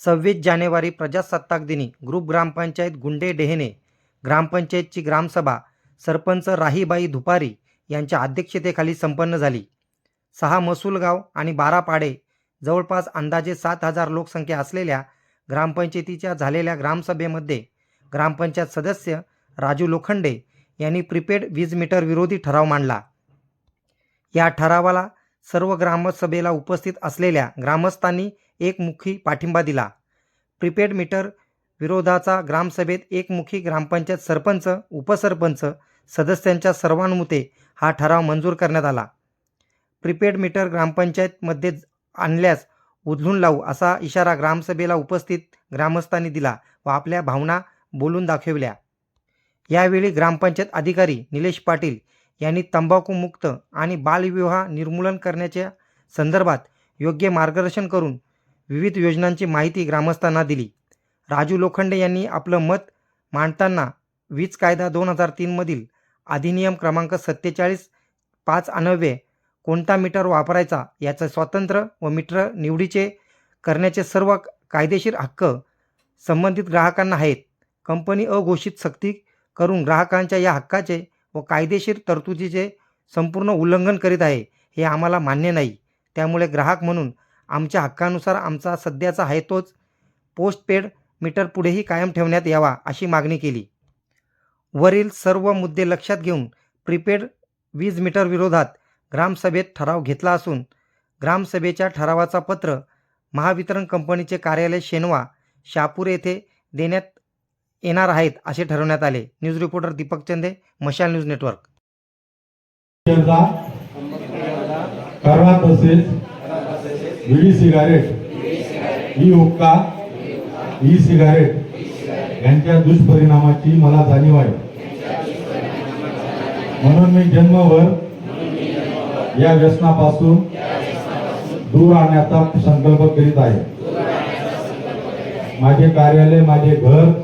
सव्वीस जानेवारी प्रजासत्ताक दिनी ग्रुप ग्रामपंचायत गुंडे डेहणे ग्रामपंचायतची ग्रामसभा सरपंच राहीबाई धुपारी यांच्या अध्यक्षतेखाली संपन्न झाली. सहा मसूलगाव आणि बारा पाडे जवळपास अंदाजे सात हजार लोकसंख्या असलेल्या ग्रामपंचायतीच्या झालेल्या ग्रामसभेमध्ये ग्रामपंचायत सदस्य राजू लोखंडे यांनी प्रिपेड वीज मीटर विरोधी ठराव मांडला. या ठरावाला सर्व ग्रामसभेला उपस्थित असलेल्या ग्रामस्थांनी एकमुखी पाठिंबा दिला. प्रिपेड मीटर विरोधाचा ग्रामसभेत एकमुखी ग्रामपंचायत सरपंच उपसरपंच सदस्यांच्या सर्वानुमते हा ठराव मंजूर करण्यात आला. प्रिपेड मीटर ग्रामपंचायतमध्ये आणल्यास उधळून लावू असा इशारा ग्रामसभेला उपस्थित ग्रामस्थांनी दिला व आपल्या भावना बोलून दाखविल्या. यावेळी ग्रामपंचायत अधिकारी निलेश पाटील यांनी तंबाखूमुक्त आणि बालविवाह निर्मूलन करण्याच्या संदर्भात योग्य मार्गदर्शन करून विविध योजनांची माहिती ग्रामस्थांना दिली. राजू लोखंडे यांनी आपलं मत मांडताना वीज कायदा दोन हजार तीनमधील अधिनियम क्रमांक सत्तेचाळीस पाच अनव्ये कोणता मीटर वापरायचा याचं स्वातंत्र्य व मीटर निवडीचे करण्याचे सर्व कायदेशीर हक्क संबंधित ग्राहकांना आहेत. कंपनी अघोषित सक्ती करून ग्राहकांच्या या हक्काचे व कायदेशीर तरतुदीचे संपूर्ण उल्लंघन करीत आहे हे आम्हाला मान्य नाही. त्यामुळे ग्राहक म्हणून आमच्या हक्कानुसार आमचा सध्याचा आहे तोच पोस्टपेड मीटर पुढेही कायम ठेवण्यात यावा अशी मागणी केली. वरील सर्व मुद्दे लक्षात घेऊन प्रीपेड वीज मीटर विरोधात ग्रामसभेत ठराव घेतला असून ग्रामसभेच्या ठरावाचा पत्र महावितरण कंपनीचे कार्यालय शेनवा शापूर येथे देण्यात येणार आहेत असे ठरवण्यात आले. News reporter Deepak Chande Mashal news network. यंदा सिगारेट ई हुक्का ई सिगारेट यांच्या दुष्परिणामाची मला जाणीव आहे. म्हणून मी जन्मभर या व्यसनापासून दूर आणण्याचा संकल्प करीत आहे. माझे कार्यालय माझे घर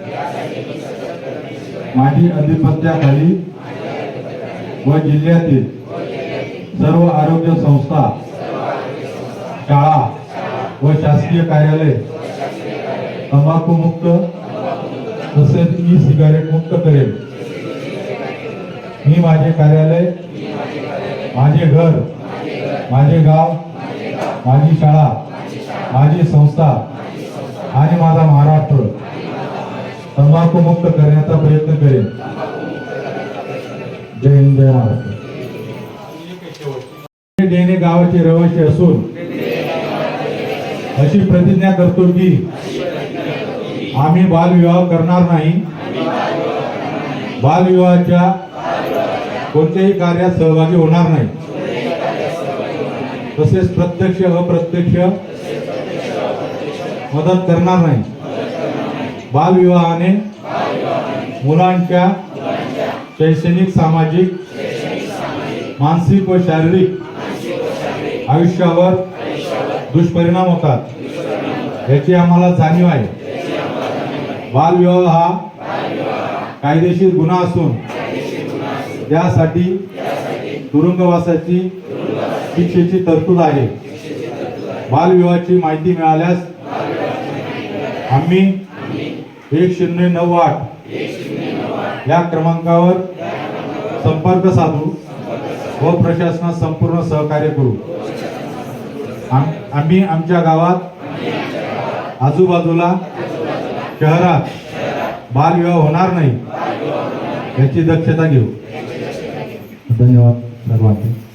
माझी अधिपत्याखाली व जिल्ह्यातील सर्व आरोग्य संस्था शाळा व शासकीय कार्यालय तंबाखू मुक्त तसेच ई सिगारेट मुक्त करेल. मी माझे कार्यालय माझे घर माझे गाव माझी शाळा माझी संस्था आणि माझा महाराष्ट्र. तंबाखू मुक्त करण्याचा प्रयत्न करेन. जय हिंद जय महाराष्ट्र देणे गावाचे रहिवासी असून अशी प्रतिज्ञा करतो की आम्ही बालविवाह करणार नाही. बालविवाहाच्या कोणत्याही कार्यात सहभागी होणार नाही. तसेच प्रत्यक्ष अप्रत्यक्ष मदत करणार नाही. बालविवाहाने मुलांच्या शैक्षणिक सामाजिक मानसिक व शारीरिक आयुष्यावर दुष्परिणाम होतात. याची आम्हाला जाणीव आहे. बालविवाह हा कायदेशीर गुन्हा असून त्यासाठी तुरुंगवासाची शिक्षेची तरतूद आहे. बालविवाहाची माहिती मिळाल्यास आम्ही एक शून्य नऊ आठ. या क्रमांकावर संपर्क साधू व प्रशासनास संपूर्ण सहकार्य करू. आम- आम्ही आमच्या गावात आजूबाजूला शहरात बालविवाह होणार नाही याची दक्षता घेऊ. धन्यवाद सर्वांचे.